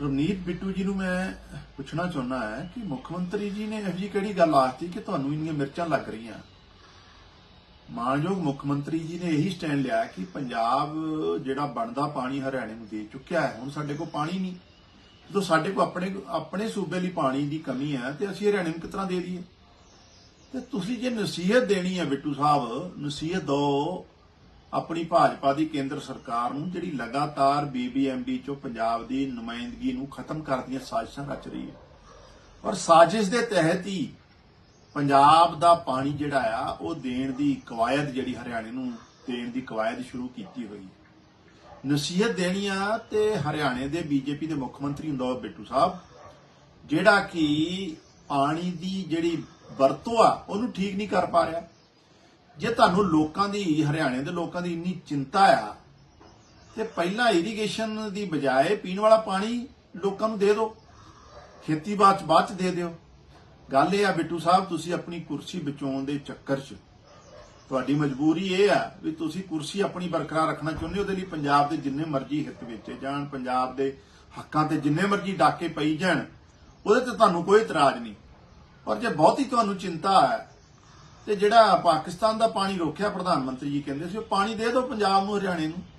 ਰਵਨੀਤ ਬਿੱਟੂ ਜੀ ਨੂੰ ਮੈਂ ਪੁੱਛਣਾ ਚਾਹੁੰਦਾ ਹੈ ਕਿ ਮੁੱਖ ਮੰਤਰੀ ਜੀ ਨੇ ਇਹੋ ਜਿਹੀ ਕਿਹੜੀ ਗੱਲ ਆਖਤੀ ਕਿ ਤੁਹਾਨੂੰ ਇੰਨੀਆਂ ਮਿਰਚਾਂ ਲੱਗ ਰਹੀਆਂ? ਮਾਨਯੋਗ ਮੁੱਖ ਮੰਤਰੀ ਜੀ ਨੇ ਇਹੀ ਸਟੈਂਡ ਲਿਆ ਕਿ ਪੰਜਾਬ ਜਿਹੜਾ ਬਣਦਾ ਪਾਣੀ ਹਰਿਆਣੇ ਨੂੰ ਦੇ ਚੁੱਕਿਆ ਹੈ, ਹੁਣ ਸਾਡੇ ਕੋਲ ਪਾਣੀ ਨਹੀਂ। ਜਦੋਂ ਸਾਡੇ ਕੋਲ ਆਪਣੇ ਆਪਣੇ ਸੂਬੇ ਲਈ ਪਾਣੀ ਦੀ ਕਮੀ ਹੈ ਤੇ ਅਸੀਂ ਹਰਿਆਣੇ ਨੂੰ ਕਿਸ ਤਰ੍ਹਾਂ ਦੇ ਦਈਏ? ਤੇ ਤੁਸੀਂ ਜੇ ਨਸੀਹਤ ਦੇਣੀ ਹੈ ਬਿੱਟੂ ਸਾਹਿਬ, ਨਸੀਹਤ ਦਿਓ ਆਪਣੀ ਭਾਜਪਾ ਦੀ ਕੇਂਦਰ ਸਰਕਾਰ ਨੂੰ ਜਿਹੜੀ ਲਗਾਤਾਰ ਬੀਬੀਐਮਬੀ ਚੋਂ ਪੰਜਾਬ ਦੀ ਨੁਮਾਇੰਦਗੀ ਨੂੰ ਖਤਮ ਕਰਨ ਦੀਆਂ ਸਾਜ਼ਿਸ਼ਾਂ ਰਚ ਰਹੀ ਹੈ। ਔਰ ਸਾਜ਼ਿਸ਼ ਦੇ ਤਹਿਤ ਹੀ ਪੰਜਾਬ ਦਾ ਪਾਣੀ ਜਿਹੜਾ ਆ, ਉਹ ਦੇਣ ਦੀ ਕਵਾਇਦ ਜਿਹੜੀ ਹਰਿਆਣੇ ਨੂੰ ਦੇਣ ਦੀ ਕਵਾਇਦ ਸ਼ੁਰੂ ਕੀਤੀ ਹੋਈ ਨਸੀਹਤ ਦੇਣੀ ਆ ਤੇ ਹਰਿਆਣੇ ਦੇ ਬੀਜੇਪੀ ਦੇ ਮੁੱਖ ਮੰਤਰੀ ਇੰਦੌਰ ਬਿੱਟੂ ਸਾਹਿਬ, ਜਿਹੜਾ ਕਿ ਪਾਣੀ ਦੀ ਜਿਹੜੀ ਵਰਤੋਂ ਆ, ਉਹਨੂੰ ਠੀਕ ਨਹੀਂ ਕਰ ਪਾ ਰਿਹਾ। ਜੇ ਤੁਹਾਨੂੰ ਲੋਕਾਂ ਦੀ, ਹਰਿਆਣੇ ਦੇ ਲੋਕਾਂ ਦੀ ਇੰਨੀ ਚਿੰਤਾ ਆ, ਤੇ ਪਹਿਲਾਂ ਇਰੀਗੇਸ਼ਨ ਦੀ ਬਜਾਏ ਪੀਣ ਵਾਲਾ ਪਾਣੀ ਲੋਕਾਂ ਨੂੰ ਦੇ ਦਿਓ। ਖੇਤੀਬਾੜੀ ਚ ਬਾਅਦ ਚ ਦੇ ਦਿਓ। ਗੱਲ ਇਹ ਆ, ਬਿੱਟੂ ਸਾਹਿਬ, ਤੁਸੀਂ ਆਪਣੀ ਕੁਰਸੀ ਬਚਾਉਣ ਦੇ ਚੱਕਰ 'ਚ। ਤੁਹਾਡੀ ਮਜਬੂਰੀ ਇਹ ਆ ਵੀ ਤੁਸੀਂ ਕੁਰਸੀ ਆਪਣੀ ਬਰਕਰਾਰ ਰੱਖਣਾ ਚਾਹੁੰਦੇ ਹੋ, ਉਹਦੇ ਲਈ ਪੰਜਾਬ ਦੇ ਜਿੰਨੇ ਮਰਜ਼ੀ ਹਿੱਤ ਵੇਚੇ ਜਾਣ, ਪੰਜਾਬ ਦੇ ਹੱਕਾਂ ਤੇ ਜਿੰਨੇ ਮਰਜ਼ੀ ਡਾਕੇ ਪਈ ਜਾਣ, ਉਹਦੇ ਤੇ ਤੁਹਾਨੂੰ ਕੋਈ ਇਤਰਾਜ਼ ਨਹੀਂ। ਪਰ ਜੇ ਬਹੁਤੀ ਤੁਹਾਨੂੰ ਚਿੰਤਾ ਹੈ ਤੇ ਜਿਹੜਾ ਪਾਕਿਸਤਾਨ ਦਾ ਪਾਣੀ ਰੋਕਿਆ ਪ੍ਰਧਾਨ ਮੰਤਰੀ ਜੀ ਕਹਿੰਦੇ ਸੀ, ਉਹ ਪਾਣੀ ਦੇ ਦਿਓ ਪੰਜਾਬ ਨੂੰ, ਹਰਿਆਣੇ ਨੂੰ।